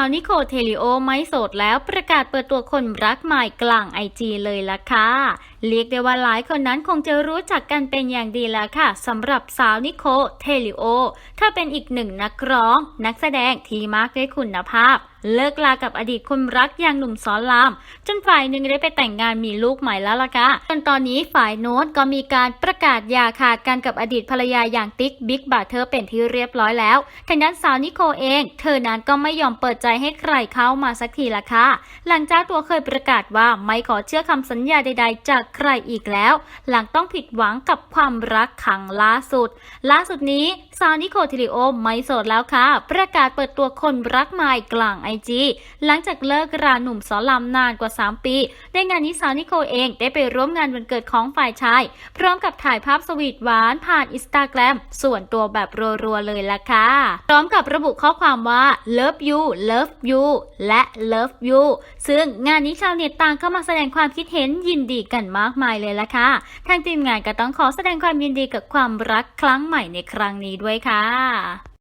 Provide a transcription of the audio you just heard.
สาวนิโคเทลิโอไม่โสดแล้วประกาศเปิดตัวคนรักใหม่กลางไอจีเลยล่ะค่ะเรียกได้ว่าหลายคนนั้นคงจะรู้จักกันเป็นอย่างดีแล้วค่ะสำหรับสาวนิโคเทลิโอเธอเป็นอีกหนึ่งนักร้อง นักแสดงที่มากด้วยคุณภาพ เลิกลากับอดีตคนรักอย่างหนุ่มสอนราม จนฝ่ายหนึ่งได้ไปแต่งงานมีลูกใหม่แล้วล่ะค่ะจนตอนนี้ฝ่ายโน้ตก็มีการประกาศหย่าขาดกันกับอดีตภรรยาอย่างติ๊กบิ๊กบาเธอเป็นที่เรียบร้อยแล้วทางด้านสาวนิโคเอง เธอนั้นก็ไม่ยอมเปิดใจให้ใครเข้ามาสักทีละค่ะหลังจากตัวเคยประกาศว่าไม่ขอเชื่อคำสัญญาใด ๆ จากใครอีกแล้ว หลังต้องผิดหวังกับความรักครั้งล่าสุด ล่าสุดนี้สาวนิโคทิลิโอไม่โสดแล้วค่ะ ประกาศเปิดตัวคนรักใหม่กลางไอจีหลังจากเลิกราหนุ่มสอลำนานกว่า 3 ปี ในงานนี้สาวนิโคเองได้ไปร่วมงานวันเกิดของฝ่ายชาย พร้อมกับถ่ายภาพสวีทหวานผ่านอินสตาแกรมส่วนตัวแบบรัวๆเลยล่ะค่ะ พร้อมกับระบุข้อความว่า love you love you และ love you ซึ่งงานนี้ชาวเน็ตต่างเข้ามาแสดงความคิดเห็นยินดีกันมามากมายเลยล่ะค่ะ ทางทีมงานก็ต้องขอแสดงความยินดีกับความรักครั้งใหม่ในครั้งนี้ด้วยค่ะ